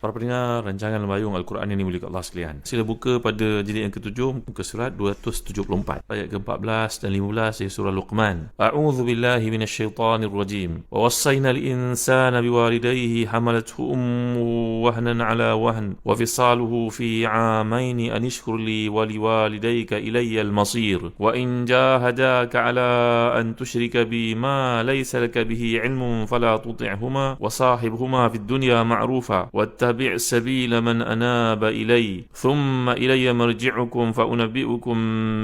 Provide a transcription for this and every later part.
Para pendengar rancangan lembayung Al-Quran yang dimuliakan Allah sekalian. Sila buka pada jilid yang ketujuh, muka surat 274. Ayat ke-14 dan 15 dari surah Luqman. A'udzu billahi minasyaitonir rajim. Wa wassayna al-insana biwalidayhi hamalathu ummuhu wahnan ala wahn wa fisaluhu fi 'amayn an ishkur li wa liwalidayka ilayya al-masir. Wa in jahadaka 'ala an tushrika bi ma laysa laka bihi 'ilmun fala tuti'huma wa sahibhuma fid dunya ma'rufa. واتبع سبيل من أناب إلي ثم إلي مرجعكم فأنبئكم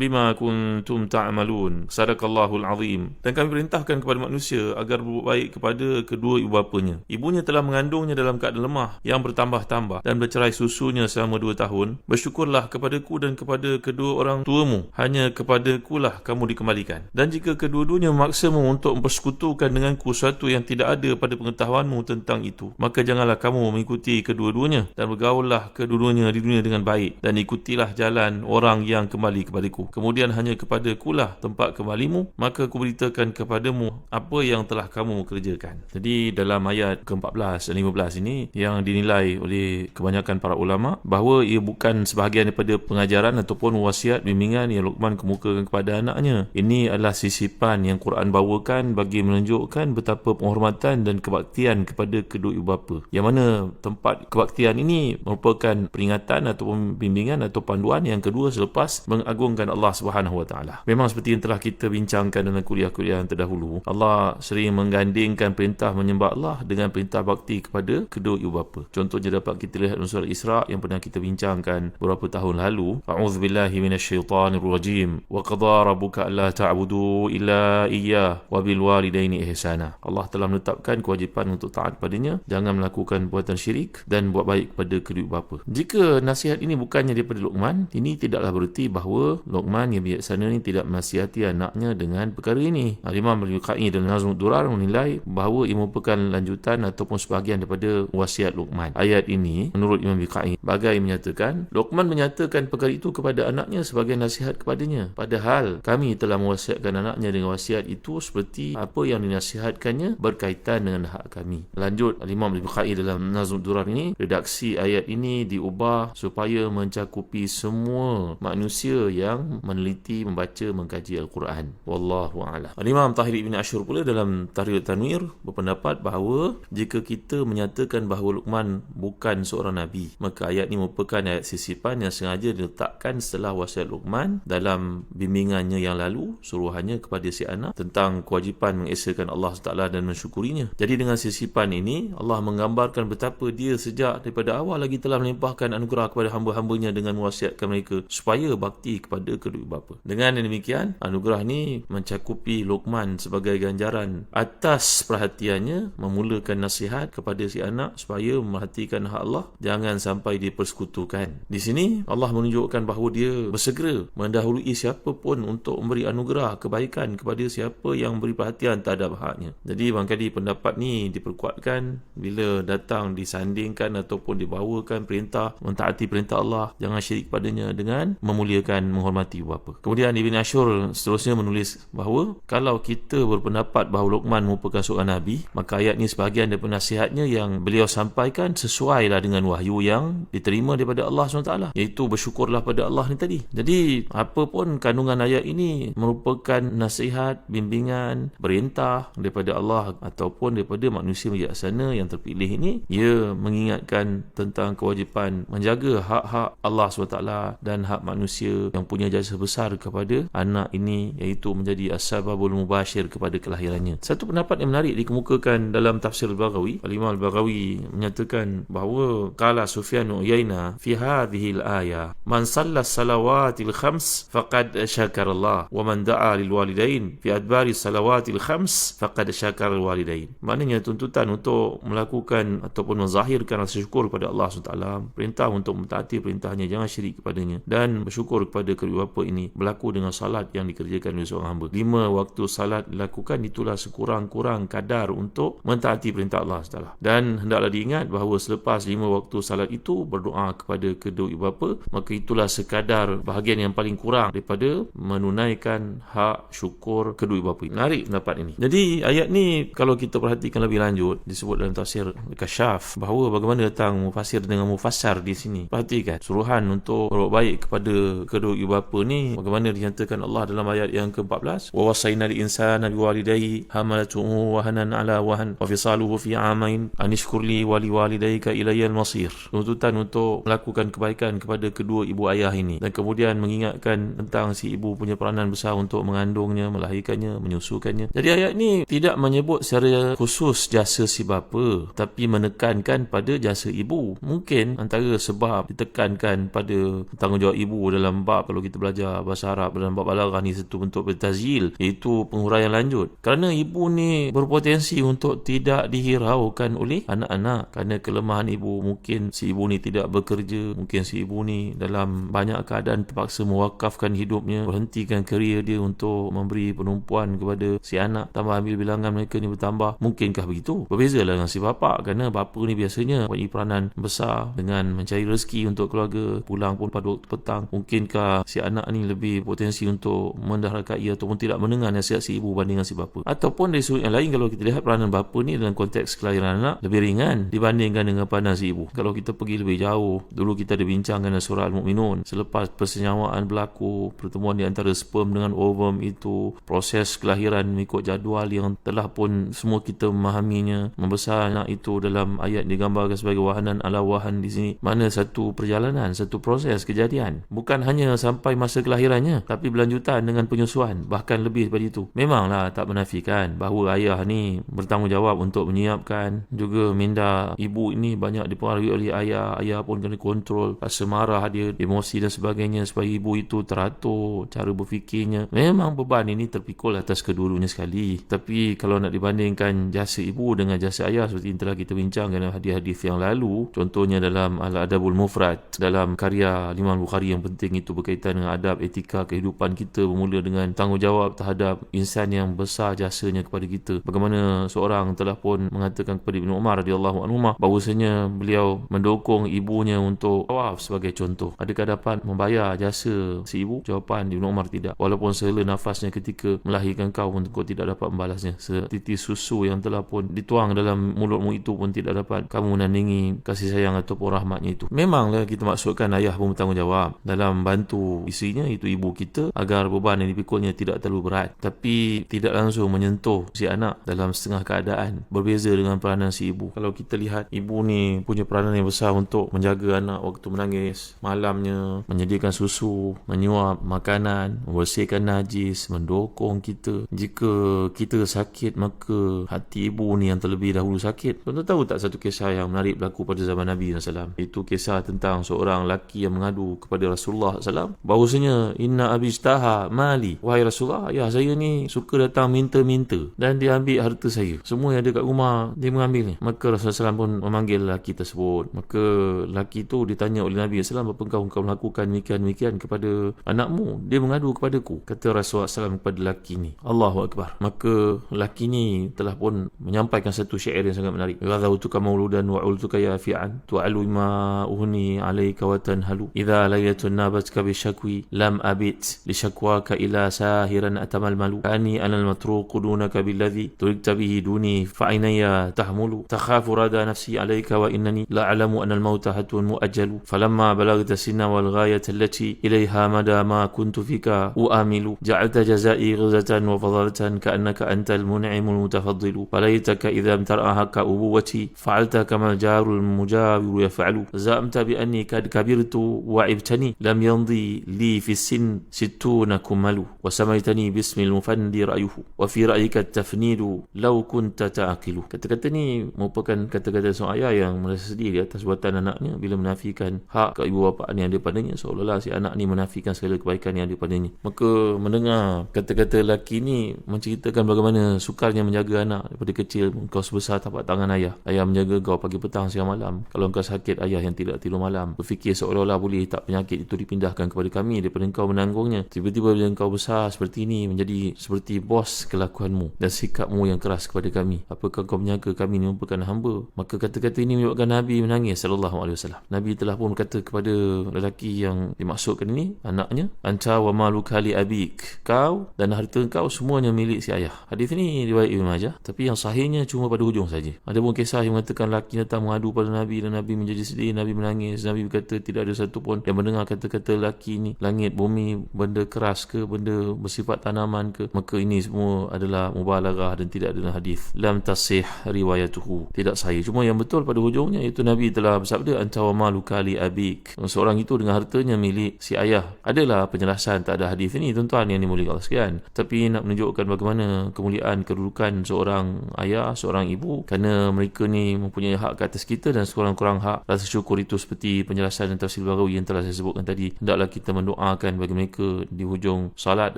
بما كنتم تعملون صدق الله العظيم dan kami perintahkan kepada manusia agar berbuat baik kepada kedua ibu bapanya ibunya telah mengandungnya dalam keadaan lemah yang bertambah-tambah dan bercerai susunya selama dua tahun bersyukurlah kepadaku dan kepada kedua orang tuamu hanya kepadaku lah kamu dikembalikan dan jika kedua-duanya memaksamu untuk mempersekutukan denganku sesuatu yang tidak ada pada pengetahuanmu tentang itu maka janganlah kamu mengikuti kedua-duanya dan bergaullah kedua-duanya di dunia dengan baik dan ikutilah jalan orang yang kembali kepadaku. Kemudian hanya kepada kulah tempat kembalimu, maka aku beritakan kepadamu apa yang telah kamu kerjakan. Jadi dalam ayat ke-14 dan 15 ini yang dinilai oleh kebanyakan para ulama bahawa ia bukan sebahagian daripada pengajaran ataupun wasiat bimbingan yang Luqman kemukakan kepada anaknya. Ini adalah sisipan yang Quran bawakan bagi menunjukkan betapa penghormatan dan kebaktian kepada kedua ibu bapa. Yang mana tempat kebaktian ini merupakan peringatan ataupun bimbingan atau panduan yang kedua selepas mengagungkan Allah Subhanahu Wa Taala. Memang seperti yang telah kita bincangkan dalam kuliah-kuliah yang terdahulu, Allah sering menggandingkan perintah menyembah Allah dengan perintah bakti kepada kedua ibu bapa. Contohnya dapat kita lihat dalam surah Isra yang pernah kita bincangkan beberapa tahun lalu. A'udzubillahi minasyaitonirrajim. Wa qadara rabbuka alla ta'budu illa iyyah wa bil walidaini ihsana. Allah telah menetapkan kewajipan untuk taat padanya, jangan melakukan perbuatan syirik dan buat baik kepada kedua bapa. Jika nasihat ini bukannya daripada Luqman, ini tidaklah bererti bahawa Luqman yang bijaksana ini tidak menasihati anaknya dengan perkara ini. Al-Imam Al-Yuqai dan Nazmud Durar menilai bahawa ia merupakan lanjutan ataupun sebahagian daripada wasiat Luqman. Ayat ini menurut Imam Yuqai bagai menyatakan Luqman menyatakan perkara itu kepada anaknya sebagai nasihat kepadanya. Padahal kami telah mewasiatkan anaknya dengan wasiat itu seperti apa yang dinasihatkannya berkaitan dengan hak kami. Lanjut Al-Imam Al-Yuqai dalam Nazmud Durar ini redaksi ayat ini diubah supaya mencakupi semua manusia yang meneliti, membaca, mengkaji Al-Quran. Wallahu a'lam. Al-Imam Tahir Ibn Ashur pula dalam Tahrir Tanwir berpendapat bahawa jika kita menyatakan bahawa Luqman bukan seorang Nabi, maka ayat ini merupakan ayat sisipan yang sengaja diletakkan setelah wasiat Luqman dalam bimbingannya yang lalu, suruhannya kepada si anak tentang kewajipan mengesahkan Allah SWT dan mensyukurinya. Jadi dengan sisipan ini, Allah menggambarkan betapa dia sejak daripada awal lagi telah melimpahkan anugerah kepada hamba-hambanya dengan mewasiatkan mereka supaya bakti kepada kedua bapa. Dengan demikian, anugerah ini mencakupi Luqman sebagai ganjaran atas perhatiannya memulakan nasihat kepada si anak supaya memerhatikan hak Allah jangan sampai dipersekutukan. Di sini Allah menunjukkan bahawa dia bersegera mendahului siapa pun untuk memberi anugerah kebaikan kepada siapa yang beri perhatian terhadap haknya. Jadi bangkali pendapat ni diperkuatkan bila datang disandingkan diperintahkan ataupun dibawakan perintah mentaati perintah Allah jangan syirik padanya dengan memuliakan menghormati ibu bapa. Kemudian Ibn Ashur seterusnya menulis bahawa kalau kita berpendapat bahawa Luqman merupakan seorang nabi maka ayat ini sebahagian daripada nasihatnya yang beliau sampaikan sesuailah dengan wahyu yang diterima daripada Allah SWT iaitu bersyukurlah pada Allah ni tadi. Jadi apa pun kandungan ayat ini merupakan nasihat, bimbingan, perintah daripada Allah ataupun daripada manusia bijaksana yang terpilih ini ia mengingatkan mengingatkan tentang kewajipan menjaga hak-hak Allah SWT dan hak manusia yang punya jasa besar kepada anak ini iaitu menjadi asbabul mubashir kepada kelahirannya. Satu pendapat yang menarik dikemukakan dalam tafsir Al-Baghawi. Al-Imam Al-Baghawi menyatakan bahawa kala Sufyan Uyaina fi hadhihi al-ayah man salla salawatil khams faqad syakara Allah wa man da'a lil walidain fi adbari salawatil khams faqad syakara al walidain. Maknanya tuntutan untuk melakukan ataupun menzahirkan rasa syukur kepada Allah SWT perintah untuk mentaati perintahnya jangan syirik kepadanya dan bersyukur kepada kedua bapa ini berlaku dengan salat yang dikerjakan oleh seorang hamba. Lima waktu salat dilakukan itulah sekurang-kurang kadar untuk mentaati perintah Allah SWT. Dan hendaklah diingat bahawa selepas lima waktu salat itu berdoa kepada kedua ibu bapa maka itulah sekadar bahagian yang paling kurang daripada menunaikan hak syukur kedua ibu bapa. Menarik pendapat ini. Jadi ayat ni kalau kita perhatikan lebih lanjut disebut dalam tafsir Kasyaf bahawa bagaimana datang mufasir dengan mufassar di sini. Perhatikan suruhan untuk berbuat baik kepada kedua ibu bapa ni bagaimana dinyatakan Allah dalam ayat yang ke-14 wa wasaina lil insana biwalidayhi hamalatuhu wahanan ala wahan wa fisaluhu fi amain anishkur li wa liwalidayka ilayya al-masir. Tuntutan untuk melakukan kebaikan kepada kedua ibu ayah ini dan kemudian mengingatkan tentang si ibu punya peranan besar untuk mengandungnya, melahirkannya, menyusukannya. Jadi ayat ni tidak menyebut secara khusus jasa si bapa tapi menekankan pada jasa ibu. Mungkin antara sebab ditekankan pada tanggungjawab ibu dalam bab kalau kita belajar bahasa Arab dalam bab balaghah ni satu bentuk bertazil iaitu penguraian lanjut. Kerana ibu ni berpotensi untuk tidak dihiraukan oleh anak-anak kerana kelemahan ibu mungkin si ibu ni tidak bekerja, mungkin si ibu ni dalam banyak keadaan terpaksa mewakafkan hidupnya, berhentikan kerjaya dia untuk memberi penumpuan kepada si anak tambah ambil bilangan mereka ni bertambah mungkinkah begitu berbeza lah dengan si bapa kerana bapa ni biasanya mempunyai peranan besar dengan mencari rezeki untuk keluarga pulang pun pada waktu petang. Mungkinkah si anak ni lebih potensi untuk mendahrakai ataupun tidak mendengar nasihat si ibu bandingkan si bapa? Ataupun dari sudut yang lain kalau kita lihat peranan bapa ni dalam konteks kelahiran anak lebih ringan dibandingkan dengan peranan si ibu. Kalau kita pergi lebih jauh dulu kita ada bincangkan dalam surah Al-Mu'minun selepas persenyawaan berlaku pertemuan di antara sperm dengan ovum itu proses kelahiran mengikut jadual yang telah pun semua kita memahaminya membesar anak itu dalam ayat digambarkan sebagai wahanan ala wahan di sini. Mana satu perjalanan satu proses kejadian. Bukan hanya sampai masa kelahirannya tapi berlanjutan dengan penyusuan bahkan lebih daripada itu. Memanglah tak menafikan bahawa ayah ni bertanggungjawab untuk menyiapkan. Juga minda ibu ini banyak dipengaruhi oleh ayah. Ayah pun kena kontrol rasa marah dia emosi dan sebagainya supaya ibu itu teratur cara berfikirnya. Memang beban ini terpikul atas kedua-duanya sekali. Tapi kalau nak dibandingkan jasa ibu dengan jasa ayah seperti yang telah kita bincang dalam hadis-hadis yang lalu contohnya dalam Al-Adabul Mufrad dalam karya Imam Bukhari yang penting itu berkaitan dengan adab etika kehidupan kita bermula dengan tanggungjawab terhadap insan yang besar jasanya kepada kita. Bagaimana seorang telah pun mengatakan kepada Ibn Umar radhiyallahu anhu bahawasanya beliau mendukung ibunya untuk tawaf sebagai contoh. Adakah dapat membayar jasa si ibu? Jawapan Ibn Umar tidak. Walaupun sehela nafasnya ketika melahirkan kau pun kau tidak dapat membalasnya. Setiti susu yang telah pun dituang dalam mulutmu itu pun tidak dapat kamu menandingi kasih sayang ataupun rahmatnya itu. Memanglah kita maksudkan ayah pun bertanggungjawab dalam bantu isinya itu ibu kita agar beban yang dipikulnya tidak terlalu berat. Tapi tidak langsung menyentuh si anak dalam setengah keadaan berbeza dengan peranan si ibu. Kalau kita lihat ibu ni punya peranan yang besar untuk menjaga anak waktu menangis. Malamnya menyediakan susu menyuap makanan membersihkan najis mendukung kita. Jika kita sakit maka hati ibu ni yang terlebih dahulu sakit. Tuan-tuan tahu tak satu kisah yang menarik berlaku pada zaman Nabi SAW itu kisah tentang seorang lelaki yang mengadu kepada Rasulullah SAW bahawasanya inna abistaha mali. Wahai Rasulullah ayah saya ni suka datang minta-minta dan dia ambil harta saya. Semua yang ada kat rumah dia mengambilnya maka Rasulullah SAW pun memanggil lelaki tersebut. Maka lelaki tu ditanya oleh Nabi SAW apa kau, kau melakukan demikian-demikian kepada anakmu? Dia mengadu kepadaku. Kata Rasulullah SAW kepada lelaki ni Allahu Akbar. Maka lelaki ni telah pun menyampaikan satu syair yang sangat menarik. Ghadawtuka mauludan wa وأعوذك يا في عن تعلو ما أغني عليك وتنهل. إذا ليت نابتك بشكوي لم أبت لشكواك إلا ساهرا أتململ. أني أنا المتروق دونك بالذي تركت به دوني فعيني تحمل. تخاف رادى نفسي عليك وإنني لا أعلم أن الموت هت مؤجل. فلما بلغت السن والغاية التي إليها مدى ما كنت فيك أؤمل. جعلت جزائي غزة وفضلة كأنك أنت المنعم المتفضل. فليتك إذا امترأ هك أبوتي فعلت كما amtar'aha ka ubuwati fa'alta kama كما الجار المجاور يفعل زعمت بأني قد كبرت وعبتني لم يمضي لي في السن ستون كمل وسميتني باسم المفند رأيه وفي رأيك التفنيد لو كنت تعقل kata-kata ni merupakan kata-kata seorang ayah yang merasa sedih di atas buatan anaknya bila menafikan hak ke ibu bapa yang ada padanya seolah-olah si anak ni menafikan segala kebaikan yang ada padanya maka mendengar kata-kata lelaki ni menceritakan bagaimana sukarnya menjaga anak daripada kecil kau sebesar tapak tangan ayah ayah menjaga kau pagi petang siang malam. Kalau kau sakit ayah yang tidak tidur malam berfikir seolah-olah boleh tak penyakit itu dipindahkan kepada kami daripada kau menanggungnya. Tiba-tiba bila kau besar seperti ini menjadi seperti bos kelakuanmu dan sikapmu yang keras kepada kami. Apakah kau menjaga kami ini merupakan hamba? Maka kata-kata ini menyebabkan Nabi menangis sallallahu alaihi wasallam. Nabi telah pun berkata kepada lelaki yang dimaksudkan ini anaknya anta wa maluka li abik kau dan harta kau semuanya milik si ayah. Hadis ini riwayat Ibn Majah tapi yang sahihnya cuma pada hujung saja. Ada pun kisah yang mengatakan lelaki datang mengadu pada Nabi dan Nabi menjadi sedih Nabi menangis Nabi berkata tidak ada satu pun yang mendengar kata-kata lelaki ini langit bumi benda keras ke benda bersifat tanaman ke maka ini semua adalah mubalaghah dan tidak ada hadis. Lam tasih riwayatuhu. Tidak sahih. Cuma yang betul pada hujungnya itu Nabi telah bersabda anta wa maluka li abik. Seorang itu dengan hartanya milik si ayah. Adalah penjelasan tak ada hadis ini tuan-tuan yang dimuliakan Allah sekalian. Tapi nak menunjukkan bagaimana kemuliaan kedudukan seorang ayah seorang ibu kerana mereka ni mempunyai hak ke atas kita dan sekurang-kurang hak rasa syukur itu seperti penjelasan dan tafsir bagawi yang telah saya sebutkan tadi. Hendaklah kita mendoakan bagi mereka di hujung salat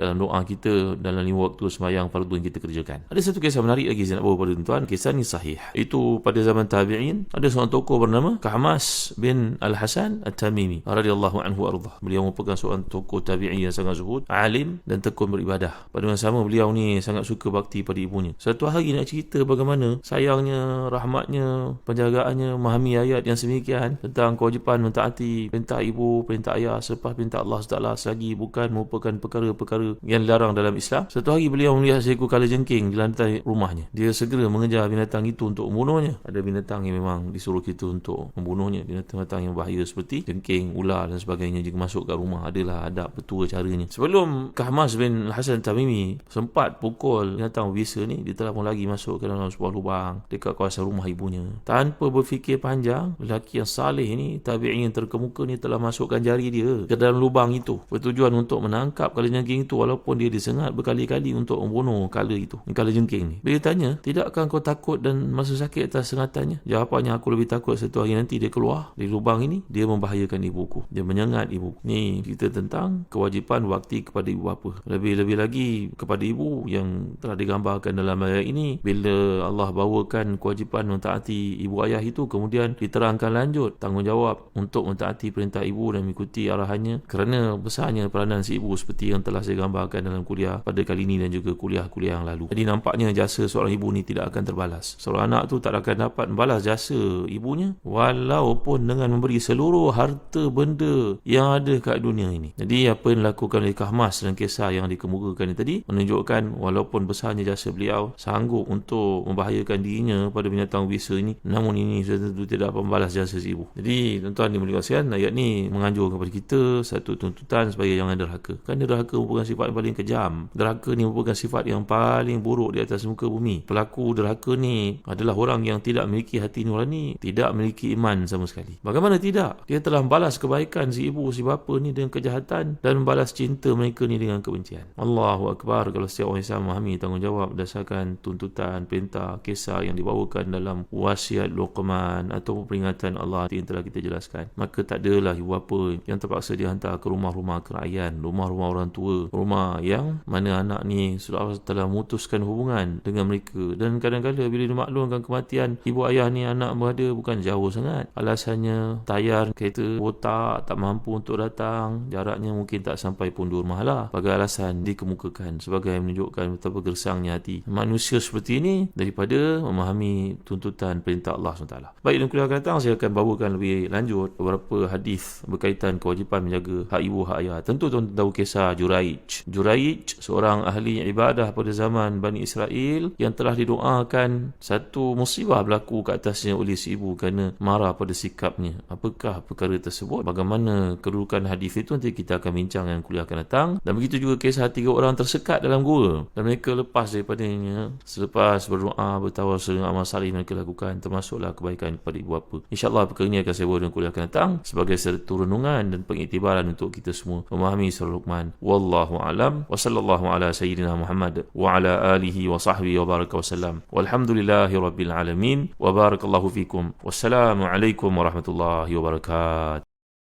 dalam doa kita dalam lima waktu sembahyang fardu yang kita kerjakan. Ada satu kisah menarik lagi saya nak bawa pada tuan-tuan. Kisah ni sahih. Itu pada zaman tabi'in ada seorang tokoh bernama Kahmas bin Al-Hasan At-Tamimi radhiyallahu anhu arda beliau merupakan seorang tokoh tabi'in yang sangat zuhud alim dan tekun beribadah. Pada masa sama beliau ni sangat suka bakti pada ibunya. Satu hari nak cerita bagaimana sayangnya rahmatnya penjagaannya memahami ayat yang sedemikian tentang kewajipan mentaati perintah ibu perintah ayah selepas perintah Allah SWT selagi bukan merupakan perkara-perkara yang dilarang dalam Islam. Satu hari beliau melihat seekor kala jengking di lantai rumahnya. Dia segera mengejar binatang itu untuk membunuhnya. Ada binatang yang memang disuruh kita untuk membunuhnya. Binatang-binatang yang bahaya seperti jengking ular dan sebagainya. Jika masuk ke rumah adalah adab betul caranya. Sebelum Kahmas bin Hasan Tamimi sempat pukul binatang biasa ni dia telah pun lagi masuk ke dalam sebuah lubang dekat kawasan rumah ibunya. Tanpa berfikir panjang lelaki yang saleh ni tabi'in yang terkemuka ni telah masukkan jari dia ke dalam lubang itu. Bertujuan untuk menangkap kala jengking itu walaupun dia disengat berkali-kali untuk membunuh kala itu kala jengking ni. Bila tanya tidakkah kau takut dan masa sakit atas sengatannya? Jawapannya aku lebih takut satu hari nanti dia keluar dari lubang ini dia membahayakan ibuku dia menyengat ibu ni kita tentang kewajipan waktu kepada ibu bapa. Lebih-lebih lagi kepada ibu yang telah digambarkan dalam ayat ini bila Allah bawakan kewajipan mentaati ibu ayah itu kemudian diterangkan lanjut tanggungjawab untuk mentaati perintah ibu dan mengikuti arahannya kerana besarnya peranan si ibu seperti yang telah saya gambarkan dalam kuliah pada kali ini dan juga kuliah-kuliah yang lalu. Jadi nampaknya jasa seorang ibu ni tidak akan terbalas. Seorang anak tu tak akan dapat membalas jasa ibunya walaupun dengan memberi seluruh harta benda yang ada kat dunia ini. Jadi apa yang dilakukan oleh Kahmas dan kisah yang dikemukakan tadi menunjukkan walaupun besarnya jasa beliau sanggup untuk membahayakan dirinya pada binatang bisa ini namun ini sudah tentu tidak dapat membalas jasa si ibu jadi tuan-tuan dimuliakan ayat ni menganjur kepada kita satu tuntutan supaya jangan derhaka. Kan derhaka merupakan sifat yang paling kejam. Derhaka ni merupakan sifat yang paling buruk di atas muka bumi. Pelaku derhaka ni adalah orang yang tidak memiliki hati nurani tidak memiliki iman sama sekali. Bagaimana tidak? Dia telah membalas kebaikan si ibu si bapa ni dengan kejahatan dan membalas cinta mereka ni dengan kebencian. Allahu Akbar kalau setiap orang Islam memahami tanggungjawab berdasarkan tuntutan perintah kisah yang dibawakan dalam wasiat Luqman atau peringatan Allah yang telah kita jelaskan. Maka tak adalah ibu bapa yang terpaksa dihantar ke rumah-rumah kerajaan rumah-rumah orang tua rumah yang mana anak ni sudah telah memutuskan hubungan dengan mereka. Dan kadang-kadang bila dimaklumkan kematian ibu ayah ni anak berada bukan jauh sangat. Alasannya tayar kereta otak tak mampu untuk datang. Jaraknya mungkin tak sampai pun dua rumah lah sebagai alasan dikemukakan sebagai menunjukkan betapa gersangnya hati manusia seperti ini daripada memahami tuntutan perintah Allah SWT baik dan kuliah akan datang saya akan bawakan lebih lanjut beberapa hadis berkaitan kewajipan menjaga hak ibu hak ayah. Tentu tuan tahu kisah Juraij. Juraij seorang ahli ibadah pada zaman Bani Israel yang telah didoakan satu musibah berlaku ke atasnya oleh si ibu kerana marah pada sikapnya. Apakah perkara tersebut? Bagaimana kedudukan hadis itu? Nanti kita akan bincang yang kuliah akan datang. Dan begitu juga kisah tiga orang tersekat dalam gua. Dan mereka lepas daripadanya selepas berdoa bertawasul dengan amal salih mereka lakukan termasuklah segala kebaikan kepada ibu bapa. InsyaAllah perkara ini akan saya bawa dalam kuliah akan datang sebagai satu renungan dan pengiktibaran untuk kita semua memahami surah Luqman. Wallahu alam wa sallallahu ala sayyidina Muhammad wa ala alihi wa sahbihi wa baraka wa sallam. Walhamdulillahi rabbil alamin wa barakallahu fikum. Wassalamu alaikum warahmatullahi wabarakatuh.